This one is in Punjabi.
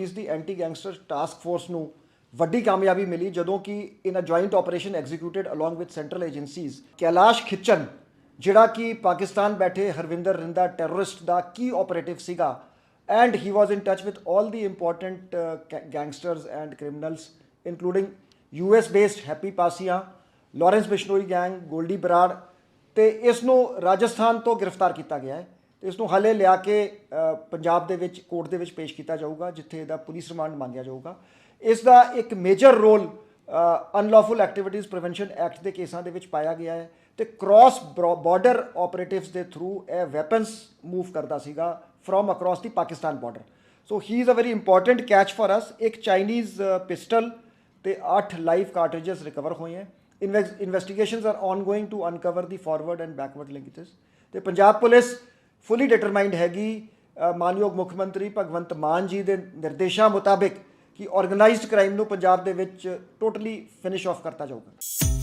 ਪੁਲਿਸ ਦੀ ਐਂਟੀ ਗੈਂਗਸਟਰ ਟਾਸਕ ਫੋਰਸ ਨੂੰ ਵੱਡੀ ਕਾਮਯਾਬੀ ਮਿਲੀ, ਜਦੋਂ ਕਿ in a joint operation executed along with central agencies Kailash Khichan ਜਿਹੜਾ ਕਿ ਪਾਕਿਸਤਾਨ ਬੈਠੇ ਹਰਵਿੰਦਰ ਰਿੰਦਾ ਟੈਰਰਿਸਟ ਦਾ ਕੀ ਆਪਰੇਟਿਵ ਸੀਗਾ and he was in touch with all the important gangsters and criminals including US based Happy Passia Lawrence Bishnoi gang Goldy Brar ਤੇ ਇਸ ਨੂੰ ਰਾਜਸਥਾਨ ਤੋਂ ਗ੍ਰਿਫਤਾਰ ਕੀਤਾ ਗਿਆ ਹੈ। ਤੇ ਇਸ ਨੂੰ ਹਲੇ ਲਿਆ ਕੇ ਪੰਜਾਬ ਦੇ ਵਿੱਚ, ਕੋਰਟ ਦੇ ਵਿੱਚ ਪੇਸ਼ ਕੀਤਾ ਜਾਊਗਾ, ਜਿੱਥੇ ਇਹਦਾ ਪੁਲਿਸ ਰਿਮਾਂਡ ਮੰਗਿਆ ਜਾਊਗਾ। ਇਸ ਦਾ ਇੱਕ major role unlawful activities prevention act ਦੇ ਕੇਸਾਂ ਦੇ ਵਿੱਚ ਪਾਇਆ ਗਿਆ ਹੈ ਤੇ ਕ੍ਰਾਸ ਬਾਰਡਰ ਆਪਰੇਟਿਵਸ ਦੇ ਥਰੂ ਇਹ ਵੈਪਨਸ ਮੂਵ ਕਰਦਾ ਸੀਗਾ from across the Pakistan border so he is a very important catch for us ਇੱਕ ਚਾਈਨੀਜ਼ ਪਿਸਟਲ ਤੇ 8 ਲਾਈਵ ਕਾਰਟ੍ਰਿਜਸ ਰਿਕਵਰ ਹੋਏ ਹਨ investigations are ongoing to uncover the forward and backward linkages ਤੇ ਪੰਜਾਬ ਪੁਲਿਸ ਫੁੱਲੀ ਡਿਟਰਮਾਈਨਡ ਹੈਗੀ ਮਾਨਯੋਗ ਮੁੱਖ ਮੰਤਰੀ ਭਗਵੰਤ ਮਾਨ ਜੀ ਦੇ ਨਿਰਦੇਸ਼ਾਂ ਮੁਤਾਬਿਕ ਕਿ ਆਰਗੇਨਾਈਜ਼ਡ ਕ੍ਰਾਈਮ ਨੂੰ ਪੰਜਾਬ ਦੇ ਵਿੱਚ ਟੋਟਲੀ ਫਿਨਿਸ਼ ਆਫ ਕਰਤਾ ਜਾਊਗਾ।